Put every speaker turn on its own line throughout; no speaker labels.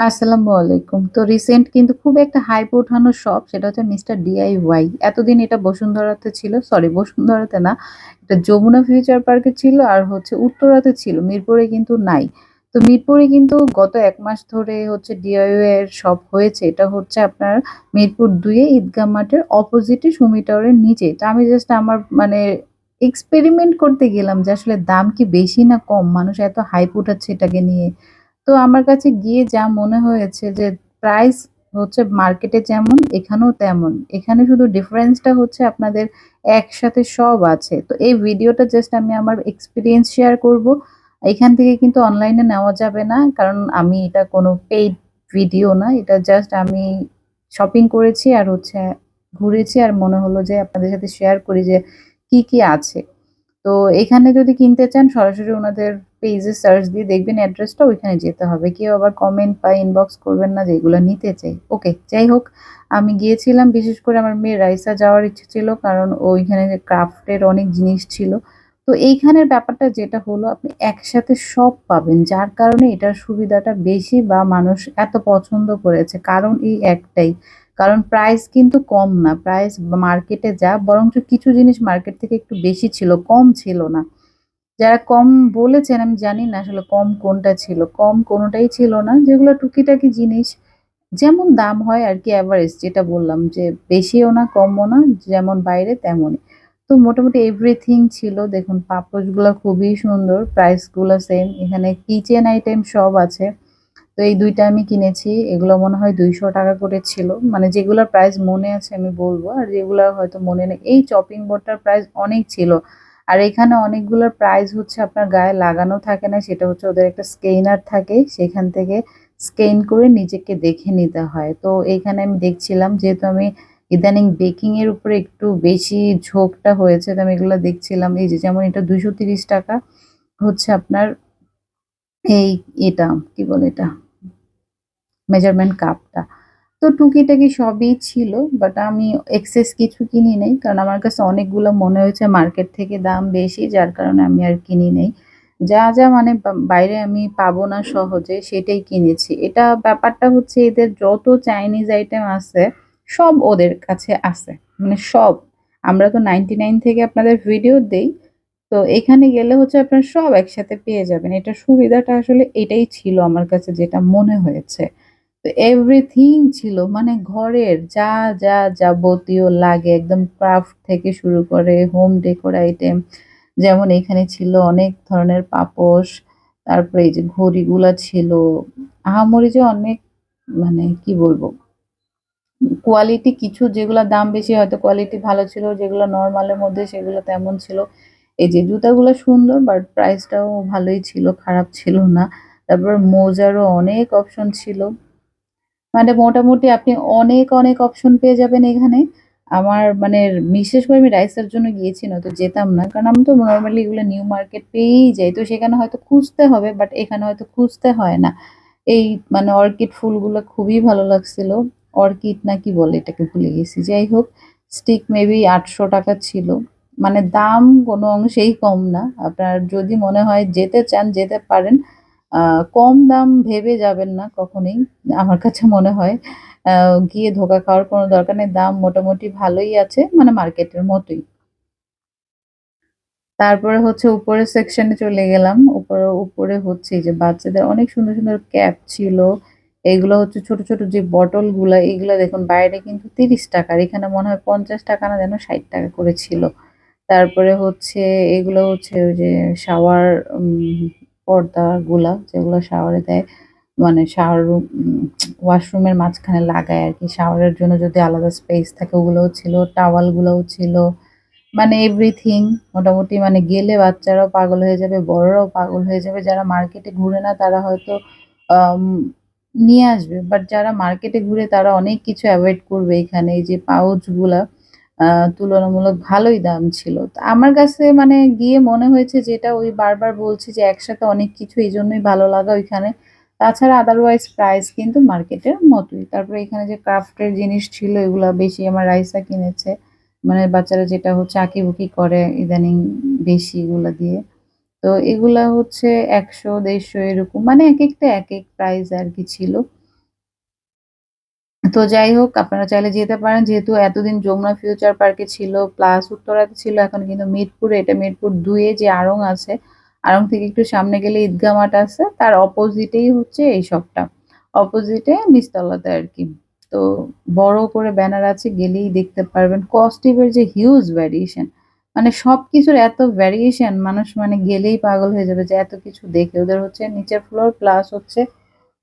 আসসালামু আলাইকুম। তো রিসেন্ট কিন্তু খুব একটা হাইপ ওঠানো শপ সেটা হচ্ছে মিস্টার ডিআইওয়াই। এতদিন এটা বসুন্ধরাতে ছিল, সরি বসুন্ধরাতে না। এটা যমুনা ফিউচার পার্কে ছিল আর হচ্ছে উত্তরাতে ছিল। মিরপুরে কিন্তু নাই। তো মিরপুরে কিন্তু গত এক মাস ধরে হচ্ছে ডিআইওয়াই এর শপ হয়েছে। এটা হচ্ছে আপনার মিরপুর ২ এ ঈদগাহ মাঠের অপোজিটে সুমি টাওয়ারের নিচে। তো আমি জাস্ট আমার মানে এক্সপেরিমেন্ট করতে গেলাম যে আসলে দাম কি বেশি না কম? মানুষ এত হাইপ উঠাচ্ছে এটাকে নিয়ে। তো আমার কাছে গিয়ে যা মনে হয়েছে যে প্রাইস হচ্ছে মার্কেটে যেমন এখানেও তেমন। এখানে শুধু ডিফারেন্সটা হচ্ছে আপনাদের একসাথে সব আছে। তো এই ভিডিওটা জাস্ট আমি আমার এক্সপিরিয়েন্স শেয়ার করব। এখান থেকে কিন্তু অনলাইনে নেওয়া যাবে না। কারণ আমি এটা কোনো পেইড ভিডিও না। এটা জাস্ট আমি শপিং করেছি আর হচ্ছে ঘুরেছি আর মনে হলো যে আপনাদের সাথে শেয়ার করি যে কি, কি আছে। তো এখানে যদি কিনতে চান সরাসরি ওনাদের পেজে সার্চ দিয়ে দেখবেন অ্যাড্রেসটা ওইখানে যেতে হবে। কেউ আবার কমেন্ট বা ইনবক্স করবেন না যে এগুলো নিতে চাই। ওকে, যাই হোক আমি গিয়েছিলাম বিশেষ করে আমার মেয়ে রাইসা যাওয়ার ইচ্ছে ছিল কারণ ওইখানে ক্রাফটের অনেক জিনিস ছিল। তো এইখানের ব্যাপারটা যেটা হলো আপনি একসাথে সব পাবেন। যার কারণে এটার সুবিধাটা বেশি বা মানুষ এত পছন্দ করেছে। কারণ এই একটাই। কারণ প্রাইস কিন্তু কম না। প্রাইস মার্কেটে যা বরঞ্চ কিছু জিনিস মার্কেট থেকে একটু বেশি ছিল, কম ছিল না। যারা কম বলেছেন আমি জানি না আসলে কম কোনটা ছিল। কম কোনোটাই ছিল না। যেগুলো টুকিটাকি জিনিস যেমন দাম হয় আর কি এভারেজ যেটা বললাম যে বেশিও না কমও না যেমন বাইরে তেমনই। তো মোটামুটি এভরিথিং ছিল দেখুন পাপোশগুলা খুবই সুন্দর, প্রাইসগুলা সেম। এখানে কিচেন আইটেম সব আছে। তো এই দুইটা আমি কিনেছি। এগুলো মনে হয় ৳২০০ করে ছিল। মানে যেগুলার প্রাইস মনে আছে আমি বলব, আর যেগুলা হয়তো মনে নেই। এই চপিং বোর্ডটার প্রাইস অনেক ছিল। আর এখানে অনেকগুলোর প্রাইস হচ্ছে আপনার গায়ে লাগানো থাকে না। সেটা হচ্ছে ওদের একটা স্কেইনার থাকে। সেখান থেকে স্কেন করে নিজেকে দেখে নিতে হয়। তো এইখানে আমি দেখছিলাম, যেহেতু আমি ইদানিং বেকিং এর উপরে একটু বেশি ঝোঁকটা হয়েছে। তো আমি এগুলো দেখছিলাম। এই যে যেমন এটা ৳২৩০ হচ্ছে আপনার, এই এটা, কি বলে এটা? মেজারমেন্ট কাপটা। তো টুকিটাকি সবই ছিল। বাট আমি এক্সেস কিছু কিনি নাই। কারণ আমার কাছে অনেকগুলো মনে হয়েছে মার্কেট থেকে দাম বেশি যার কারণে আমি আর কিনি নাই। যা, যা মানে বাইরে আমি পাবো না সহজে সেটাই কিনেছি। এটা ব্যাপারটা হচ্ছে এদের যত চাইনিজ আইটেম আছে সব ওদের কাছে আছে। মানে সব। আমরা তো 99 থেকে আপনাদের ভিডিও দেই। তো এখানে গেলে হচ্ছে আপনারা সব একসাথে পেয়ে যাবেন। এটার সুবিধাটা আসলে এটাই ছিল আমার কাছে যেটা মনে হয়েছে। তো এভরিথিং ছিল মানে ঘরের যা, যা যাবতীয় লাগে একদম ক্রাফট থেকে শুরু করে হোম ডেকোর আইটেম যেমন এখানে ছিল অনেক ধরনের পাপোশ, তারপরে এই যে ঘড়িগুলা ছিল। আহামরি যে অনেক মানে কি বলব? কোয়ালিটি কিছু যেগুলো দাম বেশি হয়তো কোয়ালিটি ভালো ছিল, যেগুলো নর্মালের মধ্যে সেগুলো তেমন ছিল। এই যে জুতাগুলো সুন্দর বাট প্রাইসটাও ভালোই ছিল, খারাপ ছিল না। তারপর মোজারও অনেক অপশন ছিল। মানে মোটামুটি আপনি অনেক, অনেক অপশন পেয়ে যাবেন এখানে। আমার মানে বিশেষ করে আমি রাইসের জন্য গিয়েছি না তো যেতাম না। কারণ আমি তো নর্মালি এগুলো নিউ মার্কেট পেয়েই যাই। তো সেখানে হয়তো খুঁজতে হবে বাট এখানে হয়তো খুঁজতে হয় না। এই মানে অর্কিড ফুলগুলো খুবই ভালো লাগছিল। অর্কিড না কি বলে এটাকে ভুলে গেছি। যাই হোক স্টিক মেবি ৳৮০০ ছিল। মানে দাম কোনো অংশেই কম না। আপনার যদি মনে হয় যেতে চান যেতে পারেন। কম দাম ভেবে যাবেন না কখনোই। আমার কাছে মনে হয় গিয়ে ধোকা খাওয়ার কোনো দরকার নেই। দাম মোটামুটি ভালোই আছে মানে মার্কেটের মতোই। তারপরে হচ্ছে উপরের সেকশনে চলে গেলাম। উপরে, উপরে হচ্ছে যে বাচ্চাদের অনেক সুন্দর, সুন্দর ক্যাপ ছিল। এগুলো হচ্ছে ছোট, ছোট যে বটলগুলা এগুলো দেখুন বাইরে কিন্তু তিরিশ টাকার এখানে মনে হয় ৳৫০ না যেন ৳৬০ করে ছিল। তারপরে হচ্ছে এগুলো হচ্ছে ওই যে শাওয়ার পর্দাগুলা যেগুলো শাওয়ারে দেয়। মানে শাওয়ার রুম ওয়াশরুমের মাঝখানে লাগায় আর কি শাওয়ারের জন্য যদি আলাদা স্পেস থাকে ওগুলোও ছিল, টাওয়ালগুলোও ছিল। মানে এভরিথিং মোটামুটি মানে গেলে বাচ্চারাও পাগল হয়ে যাবে, বড়রাও পাগল হয়ে যাবে। যারা মার্কেটে ঘুরে না তারা হয়তো নিয়ে আসবে। বাট যারা মার্কেটে ঘুরে তারা অনেক কিছু অ্যাভয়েড করবে এখানে। এই যে পাউচগুলা তুলনামূলক ভালোই দাম ছিল। তো আমার কাছে মানে গিয়ে মনে হয়েছে যেটা ওই বারবার বলছি যে একসাথে অনেক কিছু এজন্যই ভালো লাগা ওইখানে। তাছাড়া আদারওয়াইজ প্রাইস কিন্তু মার্কেটের মতোই। তারপরে এখানে যে ক্রাফটের জিনিস ছিল, এগুলা বেশি আমার রাইসা কিনেছে। মানে বাচ্চারা যেটা হচ্ছে আঁকিবুকি করে ইদানিং বেশি এগুলো দিয়ে। তো এগুলা হচ্ছে একশো, দেড়শো এরকম মানে এক একটা এক একেক প্রাইস আর কি ছিল। তো যাই হোক, আপনারা চাইলে যেতে পারেন। যেহেতু এতদিন যমুনা ফিউচার পার্কে ছিল, প্লাস উত্তরাতে ছিল, এখন কিন্তু মিরপুরে, এটা মিরপুর দুয়ে যে আড়ং আছে, আড়ং থেকে একটু সামনে গেলে ঈদগাহ মাঠ আছে, তার অপোজিটেই হচ্ছে এই শপটা। অপোজিটে নিচতলাতে আর কি। তো বড় করে ব্যানার আছে, গেলেই দেখতে পারবেন। কস্টিভের যে হিউজ ভ্যারিয়েশন মানে সব কিছুর এত ভ্যারিয়েশন মানুষ মানে গেলেই পাগল হয়ে যাবে যে এত কিছু দেখে। ওদের হচ্ছে নিচের ফ্লোর প্লাস হচ্ছে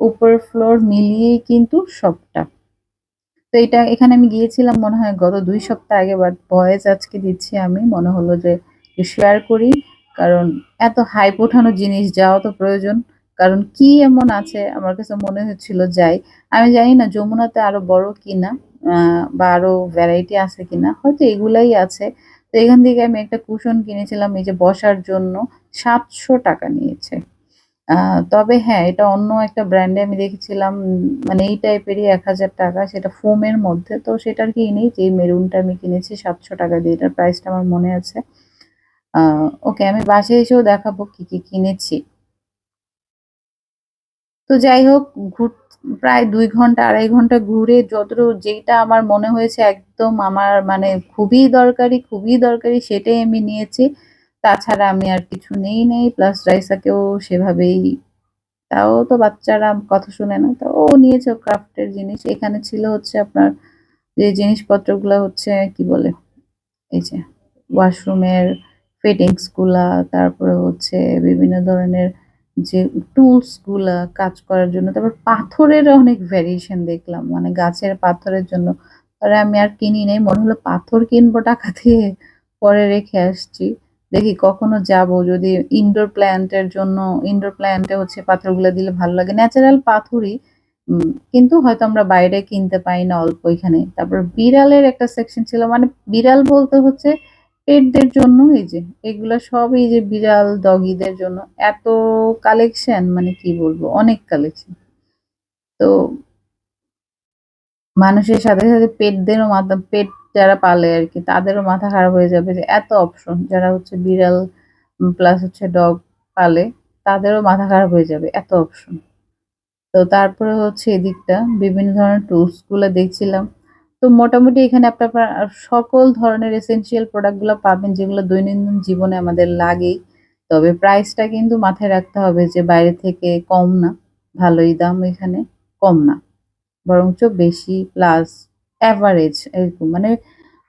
উপরের ফ্লোর মিলিয়েই কিন্তু সবটা তো এটা এখানে আমি গিয়েছিলাম মনে হয় গত দুই সপ্তাহ আগে বাট ভয়েস আজকে দিচ্ছি আমি। মনে হলো যে শেয়ার করি, কারণ এত হাইপ ওঠানো জিনিস যাওয়া তো প্রয়োজন। কারণ কি এমন আছে? আমার কাছে মনে হচ্ছিল যাই। আমি জানি না যমুনাতে আরও বড় কিনা বা আরও ভ্যারাইটি আছে কিনা, হয়তো এগুলাই আছে। তো এখান থেকে আমি একটা কুশন কিনেছিলাম, এই যে বসার জন্য সাতশো টাকা নিয়েছে। তবে হ্যাঁ এটা অন্য একটা ব্র্যান্ডে আমি দেখেছিলাম মানে এই টাইপেরই এক হাজার টাকা, সেটা ফোমের মধ্যে, তো সেটার কি নেই, যে মেরুনটা আমি কিনেছি সাতশো টাকা দিয়ে, এটার প্রাইসটা আমার মনে আছে। ওকে আমি বাসে এসেও দেখাবো কি কি কিনেছি। তো যাই হোক, ঘুর, প্রায় দুই ঘণ্টা, আড়াই ঘণ্টা ঘুরে যতটুকু, যেটা আমার মনে হয়েছে একদম আমার মানে খুবই দরকারি খুবই দরকারি, সেটাই আমি নিয়েছি। তাছাড়া আমি আর কিছু নেই নেই। প্লাস রাইসাকেও সেভাবেই, তাও তো বাচ্চারা কথা শুনে না তো ও নিয়েছে ক্রাফটের জিনিস। এখানে ছিল হচ্ছে আপনার যে জিনিসপত্রগুলো হচ্ছে, কি বলে, এই যে ওয়াশরুমের ফিটিংসগুলা তারপরে হচ্ছে বিভিন্ন ধরনের যে টুলসগুলা কাজ করার জন্য, তারপর পাথরের অনেক ভ্যারিয়েশন দেখলাম। মানে গাছের পাথরের জন্য। পরে আমি আর কিনি নেই, মনে হলো পাথর কিনবো টাকা দিয়ে, পরে রেখে আসছি। দেখি কখনো যাব, যদি ইনডোর প্ল্যান্টের জন্য ইনডোর প্ল্যান্টে হচ্ছে পাথরগুলো দিলে ভালো লাগে। ন্যাচারাল পাথরই কিন্তু হয়তো আমরা বাইরে কিনতে পাই না অল্প এখানে। তারপর বিড়ালের একটা সেকশন ছিল মানে বিড়াল বলতে হচ্ছে পেটদের জন্য, এই যে, এগুলো সব এই যে বিড়াল ডগিদের জন্য এত কালেকশন মানে কি বলব, অনেক কালেকশন তো মানুষের সাথে সাথে পেটদেরও মাধ্যম, পেট যারা পালে আর কি, তাদেরও মাথা খারাপ হয়ে যাবে যে এত অপশন যারা হচ্ছে বিড়াল প্লাস হচ্ছে ডগ পালে, তাদেরও মাথা খারাপ হয়ে যাবে এত অপশন তো তারপরে হচ্ছে এদিকটা, বিভিন্ন ধরনের টুলসগুলো দেখছিলাম। তো মোটামুটি এখানে আপনার সকল ধরনের এসেন্সিয়াল প্রোডাক্টগুলো পাবেন যেগুলো দৈনন্দিন জীবনে আমাদের লাগেই। তবে প্রাইসটা কিন্তু মাথায় রাখতে হবে যে বাইরে থেকে কম না, ভালোই দাম এখানে কম না। বরঞ্চ বেশি প্লাস অ্যাভারেজ এরকম। মানে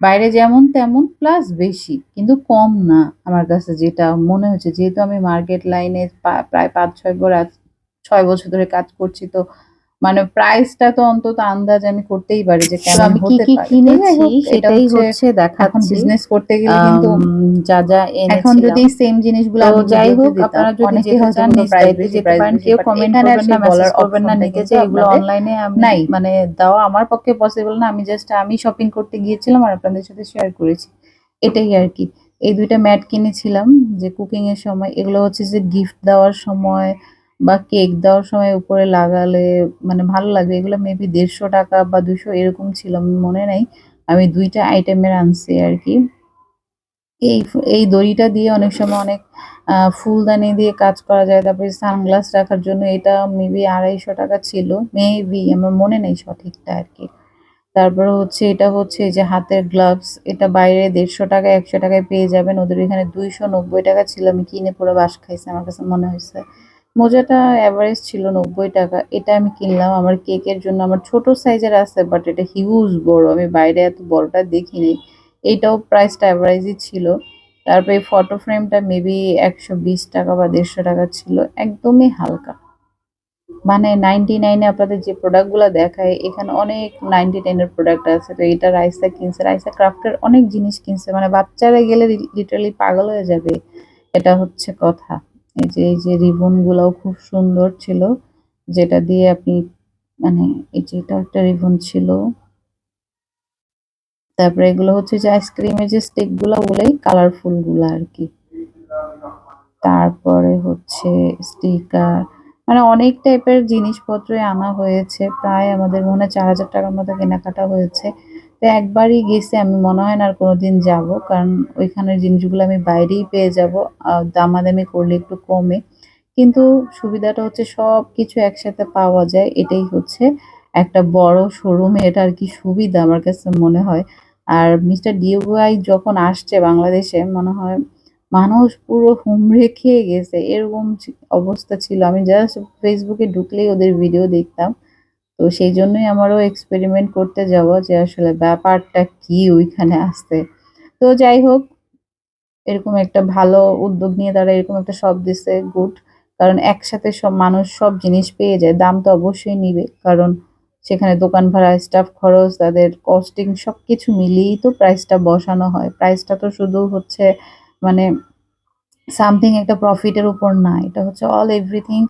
বাইরে যেমন তেমন প্লাস বেশি, কিন্তু কম না আমার কাছে যেটা মনে হচ্ছে। যেহেতু আমি মার্কেট লাইনে প্রায় পাঁচ ছয় বছর ছয় বছর ধরে কাজ করছি তো মানে প্রাইসটা তো অন্তত আন্দাজ আমি করতেই পারি যে কেমন
আমি
কি কি
কিনেছি সেটাই হচ্ছে দেখাচ্ছি।
বিজনেস করতে গেলে কিন্তু
যা যা
এখন যদি সেম জিনিসগুলো আমি
যাই হোক
আপনারা যদি যেতে চান
কোনো
যেতে পারেন কেউ কমেন্ট করবেন না মেসেজ করবেন না এগুলো অনলাইনে
নাই।
মানে দেওয়া আমার পক্ষে পসিবল না। আমি জাস্ট আমি শপিং করতে গিয়েছিলাম আর আপনাদের সাথে শেয়ার করেছি। এটাই আর কি। এই দুইটা ম্যাট কিনেছিলাম যে কুকিং এর সময়। এগুলো হচ্ছে যে গিফট দেওয়ার সময় বা কেক দেওয়ার সময় উপরে লাগালে মানে ভালো লাগবে। এগুলো মেবি দেড়শো টাকা বা দুশো এরকম ছিল মনে নেই। আমি দুইটা আইটেমের আনছি আর কি এই এই দড়িটা দিয়ে অনেক সময় অনেক ফুলদানি দিয়ে কাজ করা যায়। তারপরে সানগ্লাস রাখার জন্য এটা মেবি আড়াইশো টাকা ছিল। মেবি আমার মনে নেই সঠিকটা আর কি তারপরে হচ্ছে, এটা হচ্ছে যে হাতের গ্লাভস এটা বাইরে দেড়শো টাকা, একশো টাকায় পেয়ে যাবেন। ওদের এখানে দুইশো নব্বই টাকা ছিল। আমি কিনে পুরো বাস খাইছি, আমার কাছে মনে হয়েছে। মোজাটা অ্যাভারেজ ছিল নব্বই টাকা। এটা আমি কিনলাম। আমার কেকের জন্য আমার ছোট সাইজের আছে বাট এটা হিউজ বড়। আমি বাইরে এত বড়টা দেখিনি। এইটাও প্রাইসটা অ্যাভারেজই ছিল। তারপরে ফটো ফ্রেমটা মেবি একশো বিশ টাকা বা দেড়শো টাকা ছিল। একদমই হালকা। মানে নাইনটি নাইনে আপনাদের যে প্রোডাক্টগুলো দেখায়, এখানে অনেক নাইনটি নাইনের প্রোডাক্ট আছে। তো এটা রাইসা কিনছে। রাইসা ক্রাফটের অনেক জিনিস কিনছে। মানে বাচ্চারা গেলে লিটারালি পাগল হয়ে যাবে। এটা হচ্ছে কথা। এই যে এই যে রিবন গুলাও খুব সুন্দর ছিল, যেটা দিয়ে আপনি মানে এই যে এটা একটা রিবন ছিল। তারপরে এগুলো হচ্ছে যে আইসক্রিমের যে স্টিকগুলো, ওগুলোই কালারফুলগুলো আর কি তারপরে হচ্ছে স্টিকার মানে অনেক টাইপের জিনিসপত্রই আনা হয়েছে। প্রায় আমাদের মনে হয় চার হাজার টাকার মতো কেনাকাটা হয়েছে। তো একবারই গেছি, আমি মনে হয় না আর কোনোদিন যাব, কারণ ওইখানের জিনিসগুলো আমি বাইরেই পেয়ে যাব দামাদামি করলে একটু কমে। কিন্তু সুবিধাটা হচ্ছে সব কিছু একসাথে পাওয়া যায়, এটাই হচ্ছে একটা বড় শোরুমে এটা আর কি সুবিধা আমার কাছে মনে হয়। আর মিস্টার ডিওয়াই যখন আসছে বাংলাদেশে, মনে হয় মানুষ পুরো হুমড়ে খেয়ে গেছে, এরকম অবস্থা ছিল। আমি জাস্ট ফেসবুকে ঢুকলেই ওদের ভিডিও দেখতাম। তো সেই জন্যই আমারও এক্সপেরিমেন্ট করতে যাওয়া যে আসলে ব্যাপারটা কি ওইখানে আসতে। তো যাই হোক, এরকম একটা ভালো উদ্যোগ নিয়ে তারা এরকম একটা সব দিছে গুড কারণ একসাথে সব মানুষ সব জিনিস পেয়ে যায়, দাম তো অবশ্যই নিবে। কারণ সেখানে দোকান ভাড়া স্টাফ খরচ, তাদের কস্টিং সব কিছু মিলিয়েই তো প্রাইসটা বসানো হয়। প্রাইসটা তো শুধু হচ্ছে মানে সামথিং একটা প্রফিটের উপর না, এটা হচ্ছে অল এভরিথিং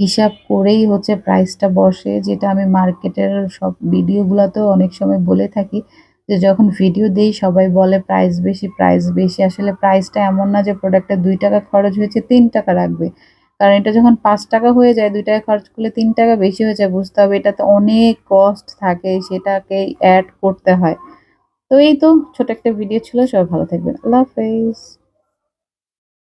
হিসাব করেই হচ্ছে প্রাইসটা বসে, যেটা আমি মার্কেটের সব ভিডিওগুলোতেও অনেক সময় বলে থাকি, যে যখন ভিডিও দেই সবাই বলে প্রাইস বেশি প্রাইস বেশি। আসলে প্রাইসটা এমন না যে প্রোডাক্টে দুই টাকা খরচ হয়েছে, তিন টাকা রাখবে। কারণ এটা যখন পাঁচ টাকা হয়ে যায়, দুই টাকা খরচ করলে তিন টাকা বেশি হয়ে যায়, বুঝতে হবে এটাতে অনেক কস্ট থাকে সেটাকে অ্যাড করতে হয়। তো এই তো, ছোট একটা ভিডিও ছিল, সবাই ভালো থাকবেন। আল্লাহ হাফেজ।